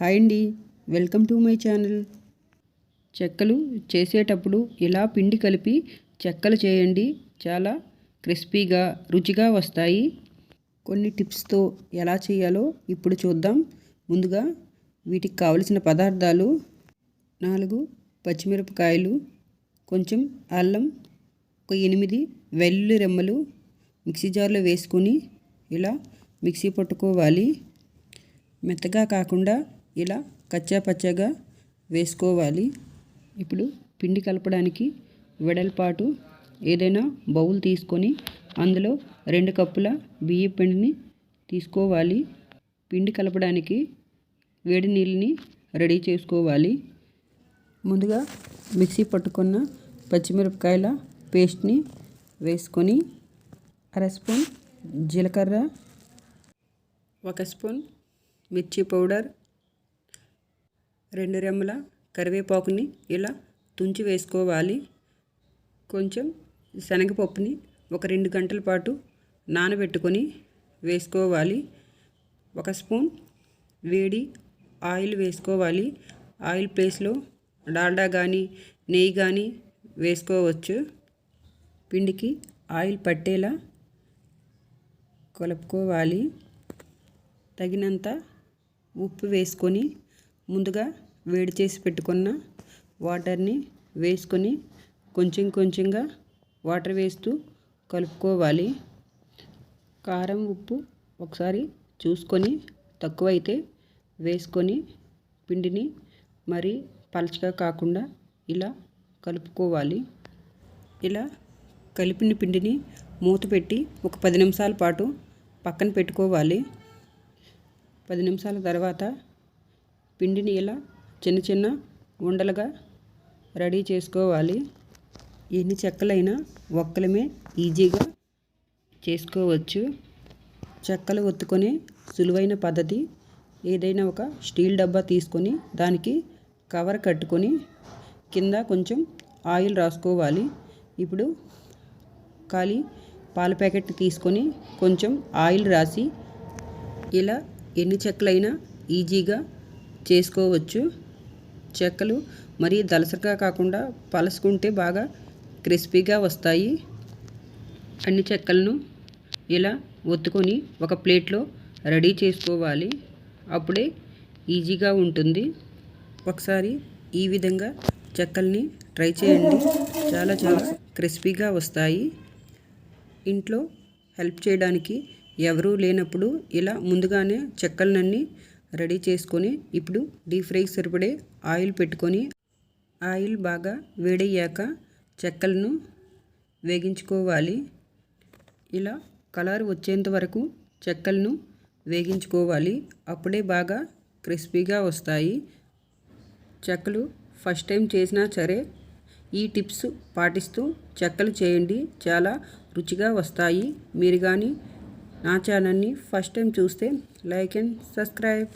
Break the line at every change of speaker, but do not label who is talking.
Hi అండి. Welcome to my channel. చెక్కలు చేసేటప్పుడు ఇలా పిండి కలిపి చెక్కలు చేయండి. చాలా క్రిస్పీగా రుచిగా వస్తాయి. కొన్ని టిప్స్తో ఎలా చేయాలో ఇప్పుడు చూద్దాం. ముందుగా వీటికి కావలసిన పదార్థాలు నాలుగు పచ్చిమిరపకాయలు కొంచెం అల్లం ఒక ఎనిమిది వెల్లుల్లి రెమ్మలు మిక్సీ జార్లో వేసుకొని ఇలా మిక్సీ పట్టుకోవాలి. మెత్తగా కాకుండా ఇలా కచ్చా పచ్చగా వేసుకోవాలి. ఇప్పుడు పిండి కలపడానికి వెడల్పాటు ఏదైనా బౌల్ తీసుకొని అందులో రెండు కప్పుల బియ్య పిండిని తీసుకోవాలి. పిండి కలపడానికి వేడి నీళ్ళని రెడీ చేసుకోవాలి. ముందుగా మిక్సీ పట్టుకున్న పచ్చిమిరపకాయల పేస్ట్ని వేసుకొని అర స్పూన్ జీలకర్ర ఒక స్పూన్ మిర్చి పౌడర్ రెండు రెమ్మల కరివేపాకుని ఇలా తుంచి వేసుకోవాలి. కొంచెం శనగపప్పుని ఒక రెండు గంటల పాటు నానబెట్టుకొని వేసుకోవాలి. ఒక స్పూన్ వేడి ఆయిల్ వేసుకోవాలి. ఆయిల్ ప్లేస్లో డాల్డా కానీ నెయ్యి కానీ వేసుకోవచ్చు. పిండికి ఆయిల్ పట్టేలా కలుపుకోవాలి. తగినంత ఉప్పు వేసుకొని ముందుగా వేడి చేసి పెట్టుకున్న వాటర్ని వేసుకొని కొంచెం కొంచెంగా వాటర్ వేస్తూ కలుపుకోవాలి. కారం ఉప్పు ఒకసారి చూసుకొని తక్కువైతే వేసుకొని పిండిని మరీ పలచగా కాకుండా ఇలా కలుపుకోవాలి. ఇలా కలిపిన పిండిని మూత పెట్టి ఒక పది నిమిషాల పాటు పక్కన పెట్టుకోవాలి. పది నిమిషాల తర్వాత పిండిని ఇలా చిన్న చిన్న ఉండలుగా రెడీ చేసుకోవాలి. ఎన్ని చెక్కలైనా ఒక్కలమే ఈజీగా చేసుకోవచ్చు. చెక్కలు ఒత్తుకొని సులువైన పద్ధతి ఏదైనా ఒక స్టీల్ డబ్బా తీసుకొని దానికి కవర్ కట్టుకొని కింద కొంచెం ఆయిల్ రాసుకోవాలి. ఇప్పుడు ఖాళీ పాల ప్యాకెట్ తీసుకొని కొంచెం ఆయిల్ రాసి ఇలా ఎన్ని చెక్కలైనా ఈజీగా చేసుకోవచ్చు. చెక్కలు మరీ దలసరిగా కాకుండా పలుసుకుంటే బాగా క్రిస్పీగా వస్తాయి. అన్ని చెక్కలను ఇలా ఒత్తుకొని ఒక ప్లేట్లో రెడీ చేసుకోవాలి. అప్పుడే ఈజీగా ఉంటుంది. ఒకసారి ఈ విధంగా చెక్కల్ని ట్రై చేయండి. చాలా చాలా క్రిస్పీగా వస్తాయి. ఇంట్లో హెల్ప్ చేయడానికి ఎవరూ లేనప్పుడు ఇలా ముందుగానే చెక్కలనన్నీ రెడీ చేసుకొని ఇప్పుడు డీప్ ఫ్రైకి సరిపడే ఆయిల్ పెట్టుకొని ఆయిల్ బాగా వేడయ్యాక చెక్కలను వేగించుకోవాలి. ఇలా కలర్ వచ్చేంత వరకు చెక్కలను వేగించుకోవాలి. అప్పుడే బాగా క్రిస్పీగా వస్తాయి. చెక్కలు ఫస్ట్ టైం చేసినా సరే ఈ టిప్స్ పాటిస్తూ చెక్కలు చేయండి. చాలా రుచిగా వస్తాయి. మీరు కానీ నా ఛానల్ని ఫస్ట్ టైం చూస్తే లైక్ అండ్ సబ్స్క్రైబ్.